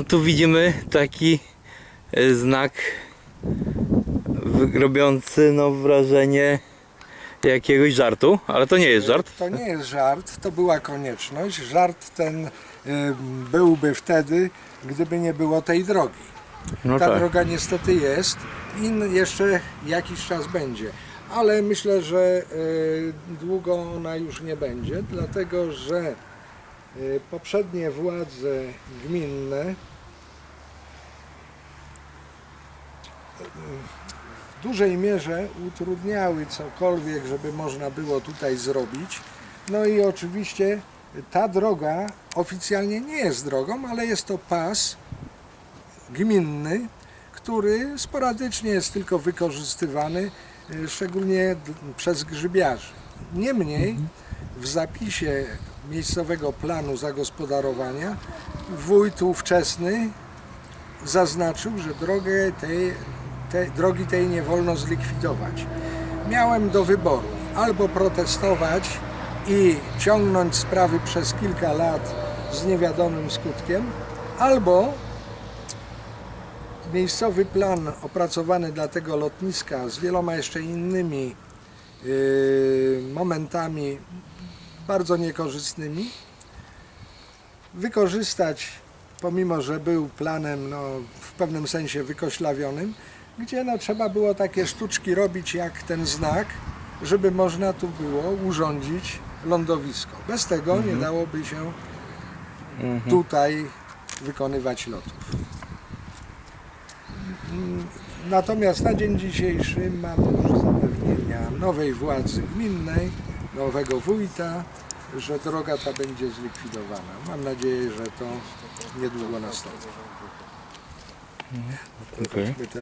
No tu widzimy taki e, znak robiący no wrażenie jakiegoś żartu, ale to nie jest żart. To nie jest żart, to była konieczność. Żart ten y, byłby wtedy, gdyby nie było tej drogi. No Ta tak. droga niestety jest i jeszcze jakiś czas będzie. Ale myślę, że y, długo ona już nie będzie, dlatego że poprzednie władze gminne w dużej mierze utrudniały cokolwiek, żeby można było tutaj zrobić. No i oczywiście ta droga oficjalnie nie jest drogą, ale jest to pas gminny, który sporadycznie jest tylko wykorzystywany, y, szczególnie przez grzybiarzy. Niemniej w zapisie miejscowego planu zagospodarowania wójt ówczesny zaznaczył, że drogę tej, tej, drogi tej nie wolno zlikwidować. Miałem do wyboru albo protestować i ciągnąć sprawy przez kilka lat z niewiadomym skutkiem, albo miejscowy plan opracowany dla tego lotniska z wieloma jeszcze innymi yy, momentami bardzo niekorzystnymi wykorzystać, pomimo że był planem no, w pewnym sensie wykoślawionym, gdzie no, trzeba było takie sztuczki robić jak ten znak, żeby można tu było urządzić lądowisko. Bez tego nie dałoby się tutaj wykonywać lotów. Natomiast na dzień dzisiejszy mam już zapewnienia nowej władzy gminnej, nowego wójta, że droga ta będzie zlikwidowana. Mam nadzieję, że to niedługo nastąpi. My te-